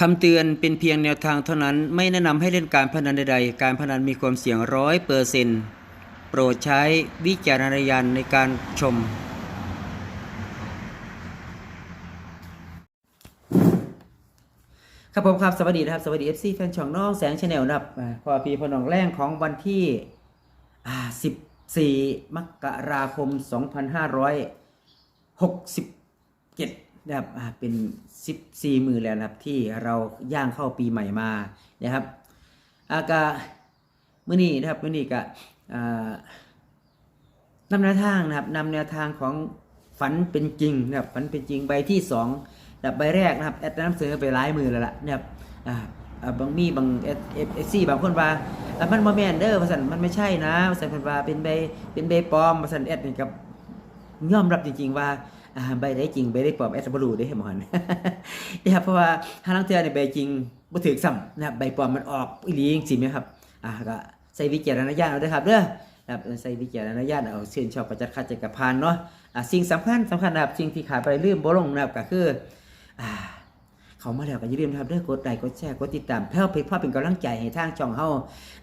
คำเตือนเป็นเพียงแนวทางเท่านั้น ไม่แนะนำให้เล่นการพนันใดๆ การพนันมีความเสี่ยงร้อยเปอร์เซ็นต์โปรดใช้วิจารณญาณในการชม ครับผมครับ สวัสดีนะครับ สวัสดี FC แฟนช่องน้องแสงชาแนลนะครับพอพีพอนองแรงของวันที่ 14 มกราคม 2567 นะครับเป็น 14 มือแล้วนะครับที่เราย่างเข้าปีใหม่มานะครับ อากามื่อนี้นะครับมื่อนี้ก็นำแนวทางนะครับนำแนวทางของฝันเป็นจริงนะครับฝันเป็นจริงใบที่สองดับใบแรกนะครับแอดนำเสนอไปหลายมือแล้วล่ะนะครับบางมีบางเอสเอฟซีบางคนว่ามันบ่แมนเด้อว่าซั่นมันไม่ใช่นะว่าซั่นเพิ่นว่าเป็นใบเป็นใบปลอมว่าซั่นแอดนี่กับยอมรับจริงๆว่า ใบได้จริงใบได้ปลอมแอสบรูได้เด้หมอนนะครับเพราะว่าถ้าลังเทื่อในใบจริงบ่ถือซ้ำนะครับใบปลอมมันออกอีหลีจริงไหมครับอ่าก็ใส่วิจารณญาณเอาด้อครับเด้อนะครับใส่วิจารณญาณเอาเชื่นชอบประจัดคัดใจกับพานเนาะอะสิ่งสำคัญสำคัญนะครับสิ่งที่ขาดไปลืมบ่ลงนะครับก็คืออ่า เขามาแล้วก็อย่าลืมนะครับเด้อกดไลค์กดแชร์กดติดตามเพื่อเป็นเพื่อเป็นกำลังใจให้ทางช่องเฮา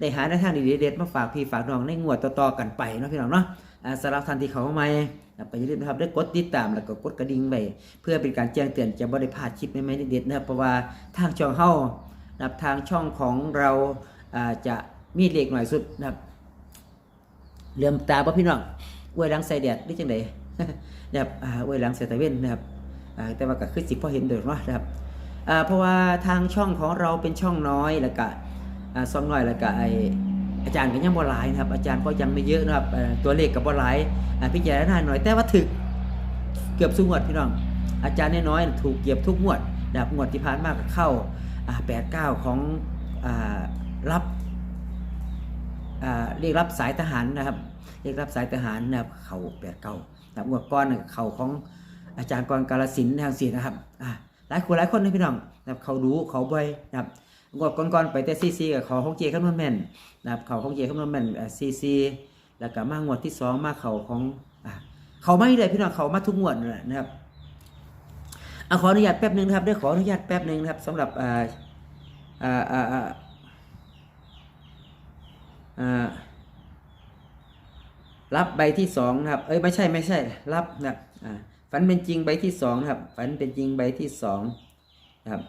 ได้หาในทางดีๆเด็ดมาฝากพี่ฝากน้องในงวดต่อๆกันไปเนาะพี่น้องเนาะอ่าสำหรับท่านที่เขามาใหม่นะครับก็อย่าลืมนะครับได้กดติดตามแล้วก็กดกระดิ่งไว้เพื่อเป็นการแจ้งเตือนจะบ่ได้พลาดคลิปใหม่ๆเด็ดๆนะครับเพราะว่าทางช่องเฮานะครับทางช่องของเราจะมีเลขหน่อยสุดนะครับเลื่อมตาบ่พี่น้องอวยหลังใส่แดดหรือจังไดนะครับอวยหลังใส่ตะเวนนะครับแต่ว่าก็คือสิพอเห็นเด้อเนาะนะครับ เพราะว่าทางช่องของเราเป็นช่องน้อยแล้วก็ซ่องน้อยแล้วก็ไออาจารย์ก็ยังบ่หลายนะครับ อาจารย์ก็ยังไม่เยอะนะครับตัวเลขก็บ่หลายอ่าพิจารณาหน่อยแต่ว่าถึกเกือบทุกงวดพี่น้อง อาจารย์น้อยถูกเกือบทุกงวดนะครับงวดที่ผ่านมาก็เข้าอ่า89ของรับเรียกรับสายทหารนะครับ เรียกรับสายทหารนะครับเขาแปดเก้านะครับงวดก้อนเขาของอาจารย์กรกาลสินทางศิลนะครับอ่า หลายคนหลายคนนะพี่น้องนะครับเขารู้เขาบ่อยนะครับงวดก้อนๆไปแต่ซีซีกับเขาของเจคำนวณแม่นนะครับเขาของเจคำนวณแม่นซีซีแล้วก็มางวดที่สองมาเขาของเขาไม่เลยพี่น้องเขามาทุกงวดนั่นแหละนะครับเอาขออนุญาตแป๊บหนึ่งนะครับได้ขออนุญาตแป๊บหนึ่งนะครับสำหรับอ่าอ่าอ่าอ่ารับใบที่สองนะครับ เอ้ยไม่ใช่ไม่ใช่ รับนะครับอ่า ฝันเป็นจริงใบที่สองนะครับ ฝันเป็นจริงใบที่สองนะครับ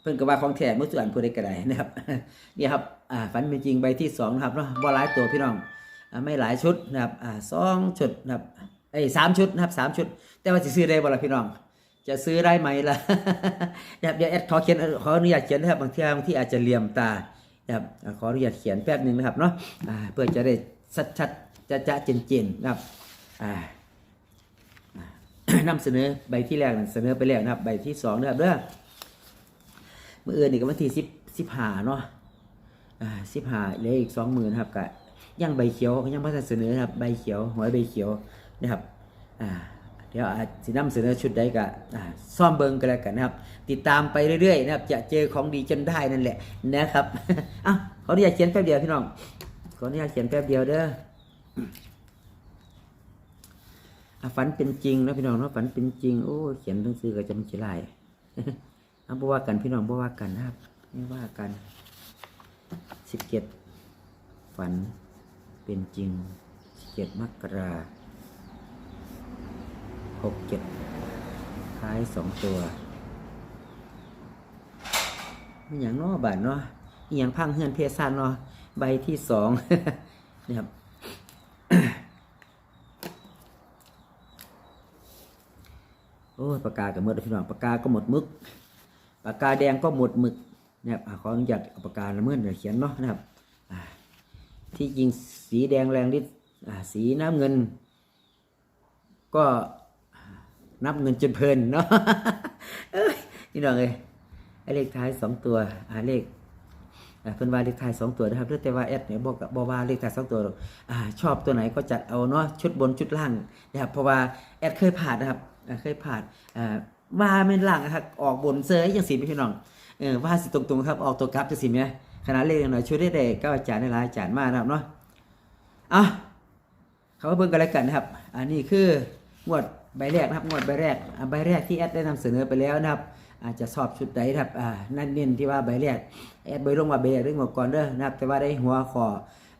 เพิ่นก็ว่าของแท้เมื่อส่วนผู้ใดก็ได้นะครับนี่ครับฝันเป็นจริงใบที่สองนะครับเนาะบ่หลายตัวพี่น้องอไม่หลายชุดนะครับสองชุดนะครับเอ้สามชุดนะครับสามชุด แต่ว่าจะซื้อได้บ่ล่ะพี่น้อง จะซื้อได้ไหมล่ะนะครับเดี๋ยวแอดขอเขียนขออนุญาตเขียนนะครับบางทีบางที่อาจจะเหลี่ยมตานะครับขออนุญาตเขียนแป๊บหนึ่งนะครับเนาะเพื่อจะได้ ชัดชัดจะจะเจนเจนนะครับอ่าอ่านำเสนอใบที่แรกเสนอไปแล้วนะครับ ใบที่สองนะครับเด้อเมื่อเอือนนี่ก็วันที่สิบสิบห้าเนาะสิบห้าเหลืออีกสองหมื่นครับกะย่างใบเขียวยังไม่ทันเสนอนะครับใบเขียวหอยใบเขียวนะครับอ่าเดี๋ยวอาจสินำเสนอชุดใดก็อ่าซ่อมเบิงกันแล้วกันนะครับ ติดตามไปเรื่อยๆนะครับ จะเจอของดีจนได้นั่นแหละนะครับอะขออนุญาตเขียนแป๊บเดียวพี่น้อง ออนุญาตเขียนแป๊บเดียวเด้อฝันเป็นจริงนะพี่น้องเนาะฝันเป็นจริง โอ้เขียนหนังสือก็จะมันจะลายเอาบ่ว่ากันพี่น้องบ่ว่ากันนะครับไม่ว่ากันสิบเจ็ดฝันเป็นจริงสิบเจ็ดมกราหกเจ็ดท้ายสองตัวมีอย่างเนอบาทเนาะมีอย่างพังเฮือนเพศสันเนาะ ใบที่สองนี่ครับโอ้ปากกาก็หมดแล้วพี่น้องปากกาก็หมดมึกปากกาแดงก็หมดมึกนะครับอะขออนุญาตเอาปากกาละเมินเดี๋ยวเขียนเนาะนะครับที่จริงสีแดงแรงฤทธิ์สีน้ำเงิน ก็นับเงินจนเพลินเนาะนี่น้องเอ้ยเลขท้ายสองตัวเลข เพิ่นว่าเลขท้ายสองตัวนะครับแต่ว่าแอดเนี่ยบอกกับบอกว่าเลขท้ายสองตัวอ่าชอบตัวไหนก็จัดเอาเนาะชุดบนชุดล่างนะครับเพราะว่าแอดเคยผ่านนะครับเคยผ่านอ่าว่าไม่นล่างนะครับออกบนเซยยังสีพี่น้องเออว่าสิตรงๆครับออกตัวกลับจะสิเนี่ยขนาดเลขหน่อยช่วยได้แต่ก็อาจารย์ได้หลายอาจารย์มากนะครับเนาะอะเขามาเบิ่งกันแล้วกันนะครับ อันนี้คืองวดใบแรกนะครับงวดใบแรกใบแรกที่แอดได้นำเสนอไปแล้วนะครับ อาจจะสอบชุดใดนะครับอ่านั่นเน้นที่ว่าใบแรกแอดใบลงว่าใบแรกเรื่องงวดก่อนเด้อนะครับ แต่ว่าได้หัวขอ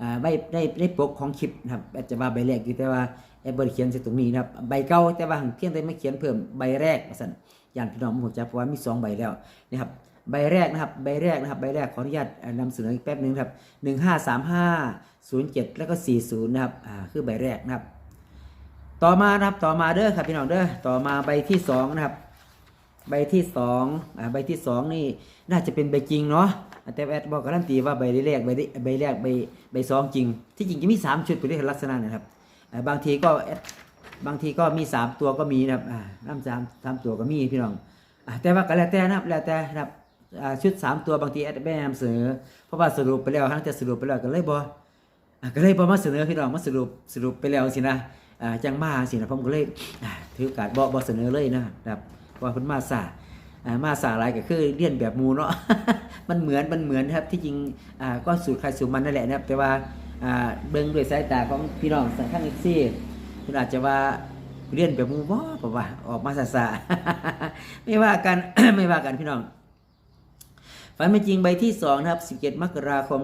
อ่าใบได้ได้ปกของคลิปนะครับแอดจะว่าใบแรกอยู่แต่ว่าแอดบริเขียนใส่ตรงนี้นะครับใบเก่าแต่ว่าเพียงแต่ไม่เขียนเพิ่มใบแรกสั่นย่านพี่น้องผมจะเพราะว่ามีสองใบแล้วนะครับใบแรกนะครับใบแรกนะครับใบแรกขออนุญาตอ่านำเสนออีกแป๊บหนึงครับหนึ่งห้าสามห้าศูนย์เจ็ดแล้วก็สี่ศูนย์นะครับอ่าคือใบแรกนะครับ ต่อมานะครับต่อมาเด้อครับพี่น้องเด้อต่อมาใบที่สองนะครับ ใบที่สองอ่าใบที่สองนี่น่าจะเป็นใบจริงเนาะแต่แอดบอกการันตีว่าใบแรกใบที่ใบแรกใบใบสองจริง ที่จริงจะมีสามชุดไปด้วยลักษณะนะครับบางทีก็แอดบางทีก็มีสามตัวก็มีนะครับน้ำสามสามตัวก็มีพี่น้องแต่ว่าก็แล้วแต่นะครับแล้วแต่นะครับชุดสามตัวบางทีแอดไม่นำเสนอเพราะว่าสรุปไปแล้วทั้งแต่สรุปไปแล้วก็เลยบออะก็เลยพอมาเสนอพี่น้องมาสรุปสรุปไปแล้วสินะจังมาสินะผมก็เลยอ่าถือโอกาสบอกบอเสนอเลยนะครับ ว่าเพิ่นมาสามาสาหลายก็คือเลียนแบบมูเนาะ มันเหมือนมันเหมือนครับที่จริงก็สูตรใครสูตรมันนั่นแหละนะครับ แต่ว่าเบิ่งด้วยสายตาของพี่น้องสังข้างเอ็กซี่คุณอาจจะว่าเลียนแบบมูบ่เพราะว่าออกมาสาสาไม่ว่ากันไม่ว่ากันพี่น้องฝันเป็นจริงใบที่2นะครับ 17 มกราคม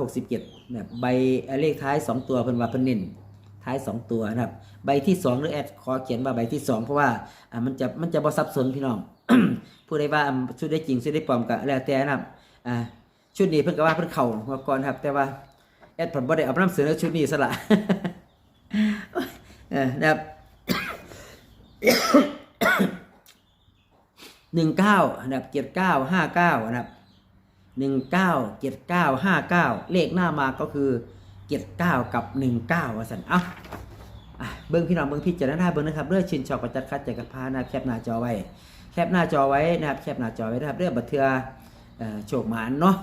2567นะครับใบเลขท้าย 2 ตัวเพิ่นว่าเพิ่นน้น ท้าย 2 ตัวนะครับ ใบที่2หรือแอดขอเขียนว่าใบที่ 2 เพราะว่าอ่ามันจะมันจะบ่สับสนพี่น้องผู้ใดว่าชุดได้จริงชุดได้ปลอมก็แล้วแต่นะครับอ่าชุดนี้เพิ่นก็ว่าเพิ่นเข้าหัวก่อนครับ แต่ว่าแอดผมบ่ได้เอานำเสนอชุดนี้ซะละเออนะครับหนึ่งเก้านะครับเจ็ดเก้าห้าเก้านะครับหนึ่งเก้าเจ็ดเก้าห้าเก้าเลขหน้ามาก็คือ เจ็ดเก้ากับหนึ่งเก้าว่าสันเอ้าเบิ้งพี่น้องเบิ้งพี่เจารณาเบิ้งนะครับเรื่องชินชอบประจัดคัดจากรพานะแคปหน้าจอไว้ แคปหน้าจอไว้นะครับแคปหน้าจอไว้นะครับเรื่องบัตเทือโชคหมานเนาะ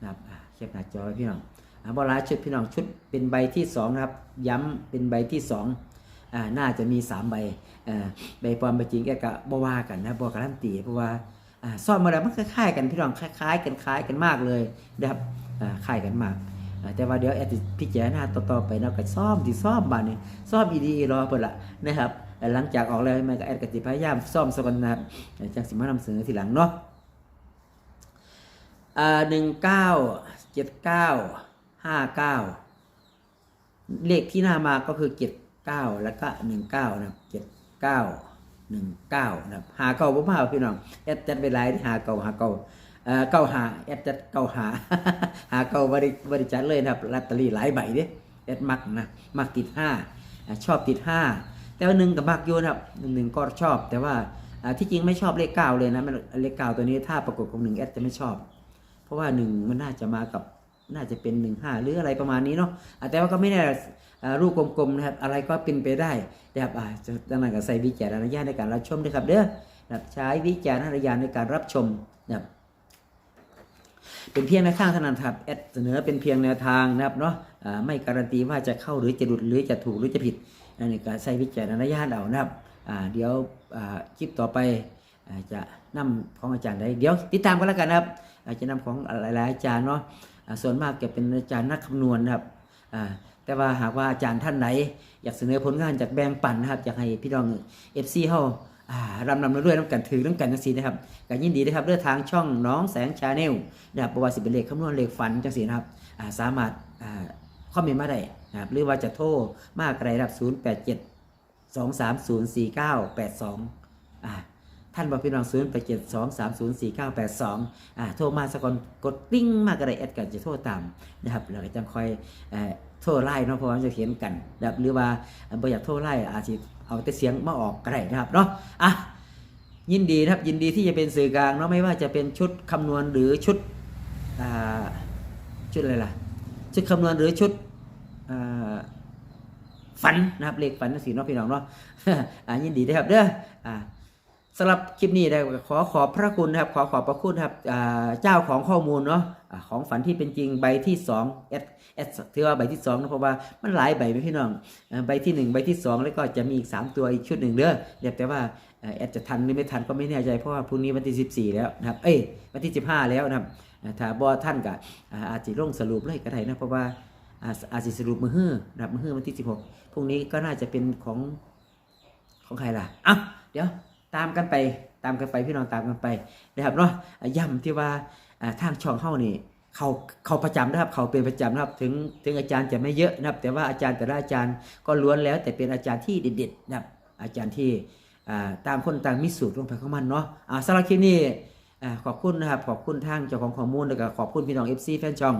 นะครับแคปหน้าจอไว้พี่น้องอบอลาชุดพี่น้องชุดเป็นใบที่สองนะครับย้ำเป็นใบที่สองอน่าจะมีสามใบใบปลอมใบจริงแกก็บ่ว่ากันนะบ่การันตีเพราะว่าซ่อมมาแล้วมันคล้ายๆกันพี่น้องคล้ายๆกันคล้ายกันมากเลยนะครับคล้ายกันมาก แต่ว่าเดี๋ยวแอดพิจารณาต่อๆไปเนาะก็ซ่อมที่ซ่อมบ้าดนี้ซ่อมอีดีรอเพิ่นละนะครับหลังจากออกแล้วมันก็แอดก็สิพยายามซ่อมสกันนะครับจังสิมานำเสนอทีหลังเนาะอ่า19 79 59เก้าเลขที่หน้ามาก็คือเจ็ดเก้าแล้วก็หนึ่งเก้านะเจ็ดเก้าหนึ่งเก้านะหาเก้าบ่มาพี่น้องแอดจัดไปหลายที่หาเก้าหาเก้า เออเก้าหาแอดจัดเก้าหาหาเก้าบริบริจัดเลยนะครับลอตเตอรี่หลายใบเด้แอดมักนะมักติดห้าชอบติดห้าแต่ว่าหนึ่งกับมักอยู่นะครับหนึ่งก็ชอบ แต่ว่าที่จริงไม่ชอบเลขเก้าเลยนะเลขเก้าตัวนี้ถ้าประกบกับหนึ่งแอดจะไม่ชอบ เพราะว่าหนึ่งมันน่าจะมากับน่าจะเป็นหนึ่งห้าหรืออะไรประมาณนี้เนาะแต่ว่าก็ไม่แน่รูปกลมๆนะครับ อะไรก็เป็นไปได้นะครับอ่าจะดังนั้นก็ใส่วิจารณญาณในการรับชมด้วยครับเด้อใช้วิจารณญาณในการรับชมนะครับ เป็นเพียงแนวทางเท่านั้นครับแอดเสนอเป็นเพียงแนวทางนะครับเนาะไม่การันตีว่าจะเข้าหรือจะหลุดหรือจะถูกหรือจะผิดนั่นในการใช้วิจารณญาณเอานะครับเดี๋ยวคลิปต่อไปอจะนำของอาจารย์ได้เดี๋ยวติดตามกันแล้วกันนะครับอาจจะนำของหลายๆอาจารย์เนาะส่วนมากจะเป็นอาจารย์นักคำนวณนะครับแต่ว่าหากว่าอาจารย์ท่านไหน อยากเสนอผลงานจากแบงปันนะครับอยากให้พี่น้องเอฟซีเฮา อ่ารำนำด้วยน้ำกันถือน้ำกันจังสีนะครับก็ยินดีนะครับเลือกทางช่องน้องแสงชาแนลนะครับบว่าสิเป็นเลขคำนวณเลขฝันจังสีนะครับาสามารถอ่าคอมเมนต์มาได้นะครับหรือว่าจะโทรมากไรรับ 0 8 7 2 3 0 4 9 8 2อ่าท่านบอกพี่น้องศูนย์แปดเจ็ดสองสามศูนย์สี่เก้าแปดสองโทรมาสกอนกดติ้งมากระไรแอดกันจะโทรตามนะครับเราก็จะคอยอโทรไล่เนาะเพราะว่าจะเขียนกันนะครับหรือว่าบ่อยากโทรไล่อาจจะ เอาแต่เสียงมาออกก็ได้นะครับเนาะอะยินดีนะครับยินดีที่จะเป็นสื่อกลางเนาะไม่ว่าจะเป็นชุดคำนวณหรือชุดชุดอะไรล่ะชุดคำนวณหรือชุดฝันนะครับเลขฝันสีเนาะพี่น้องเนาะอ่ายินดีนะครับเด้อสำหรับคลิปนี้ได้ขอขอบพระคุณนะครับขอขอบพระคุณครับเจ้าของข้อมูลเนาะ ของฝันที่เป็นจริงใบที่2เอสเอสถือว่าใบที่2นะเพราะว่ามันหลายใบไหมพี่น้องใบที่ 1 ใบที่ 2 แล้วก็จะมีอีก 3 ตัวอีกชุดหนึ่งเด้อเดี๋ยวแต่ว่าเอ่อแอดจะทันหรือไม่ทันก็ไม่แน่ใจเพราะว่าพรุ่งนี้วันที่ 14 แล้วนะครับเอ้ยวันที่ 15 แล้วนะครับอ่าถ้าบอท่านก็อาอาจจะลงสรุปเลยก็ได้นะเพราะว่าอาจอาจะสรุปมือฮื้อนะครับมือฮื้อวันที่ 16พรุ่งนี้ก็น่าจะเป็นของของใครล่ะอะเดี๋ยวตามกันไปตามกันไปพี่น้องตามกันไปนะครับเนาะอะย้ำที่ว่า ทางช่องเฮานี่เขาเขาประจำนะครับเขาเป็นประจำนะครับถึงถึงอาจารย์จะไม่เยอะนะครับ แต่ว่าอาจารย์แต่ละอาจารย์ก็ล้วนแล้ว แต่เป็นอาจารย์ที่เด็ดๆนะครับอาจารย์ที่ต่างคนต่างมีสูตรลงไปของมันเนาะอ่าสำหรับคลิปนี้ขอบคุณนะครับขอบคุณทางเจ้าของข้อมูลแล้วก็ขอบคุณพี่น้อง FC แฟนช่อง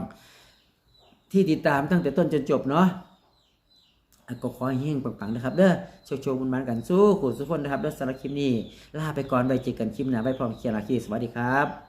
ที่ติดตามตั้งแต่ต้นจนจบเนาะก็ขอให้เฮงปังๆนะครับเด้อโชคโชคมันกันสู้ขู่สุกคนนะครับเด้อสำหรับคลิปนี้ลาไปก่อนไปเจอกันคลิปหน้าไปพร้อมเคียร์ลาคีสวัสดีครับ